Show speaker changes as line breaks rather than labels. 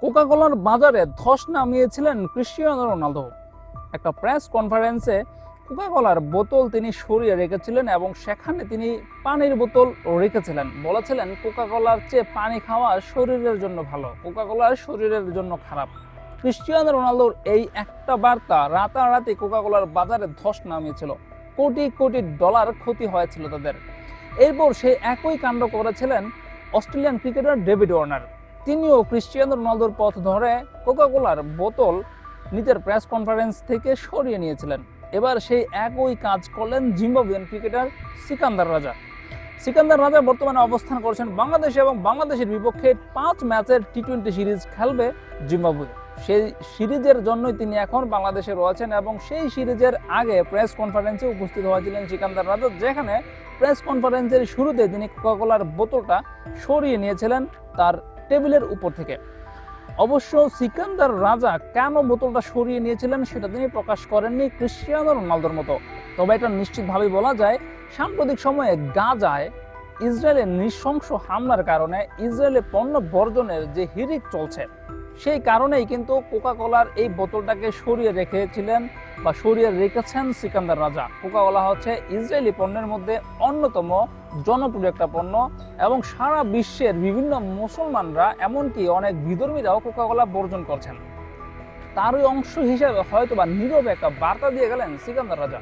কোকাকোলার বাজারে ধস নামিয়েছিলেন ক্রিশ্চিয়ানো রোনালদো। একটা প্রেস কনফারেন্সে কোকাকোলার বোতল তিনি সরিয়ে রেখেছিলেন এবং সেখানে তিনি পানির বোতল রেখেছিলেন। বলেছিলেন, কোকাকোলার চেয়ে পানি খাওয়া শরীরের জন্য ভালো। কোকাকোলার শরীরের জন্য খারাপ। ক্রিশ্চিয়ানো রোনালদোর এই একটা বার্তা রাতারাতি কোকাকোলার বাজারে ধস নামিয়েছিল। কোটি কোটি ডলার ক্ষতি হয়েছিল তাদের। এরপর সেই একই কাণ্ড করেছিলেন অস্ট্রেলিয়ান ক্রিকেটার ডেভিড ওয়ার্নার। তিনিও ক্রিশ্চিয়ানো রোনালদোর পথ ধরে কোকাকোলার বোতল নিজের প্রেস কনফারেন্স থেকে সরিয়ে নিয়েছিলেন। এবার সেই একই কাজ করলেন জিম্বাবুয়ান ক্রিকেটার সিকান্দার রাজা। সিকান্দার রাজা বর্তমানে অবস্থান করছেন বাংলাদেশে এবং বাংলাদেশের বিপক্ষে পাঁচ ম্যাচের টি টোয়েন্টি সিরিজ খেলবে জিম্বাবুয়ে। সেই সিরিজের জন্যই তিনি এখন বাংলাদেশে রয়েছেন এবং সেই সিরিজের আগে প্রেস কনফারেন্সে উপস্থিত হয়েছিলেন সিকান্দার রাজা, যেখানে প্রেস কনফারেন্সের শুরুতে তিনি কোকাকোলার বোতলটা সরিয়ে নিয়েছিলেন। তার টেবিলের উপর থেকে। অবশ্য সিকান্দার রাজা কেন বোতলটা সরিয়ে নিয়েছিলেন সেটা তিনি প্রকাশ করেননি ক্রিশ্চিয়ানো রোনালদোর মতো। তবে এটা নিশ্চিতভাবে বলা যায়, সাম্প্রতিক সময়ে গাজায় ইসরায়েলের নৃশংস হামলার কারণে ইসরায়েলের পণ্য বর্জনের যে হিরিক চলছে, সেই কারণেই কিন্তু কোকাকোলার এই বোতলটাকে সরিয়ে রেখেছিলেন বা সরিয়ে রেখেছেন সিকান্দার রাজা। কোকাকোলা হচ্ছে ইসরায়েলি পণ্যের মধ্যে অন্যতম জনপ্রিয় একটা পণ্য এবং সারা বিশ্বের বিভিন্ন মুসলমানরা এমনকি অনেক বিধর্মীরাও কোকাকোলা বর্জন করছেন। তারই অংশ হিসেবে হয়তোবা নীরবে একটা বার্তা দিয়ে গেলেন সিকান্দার রাজা।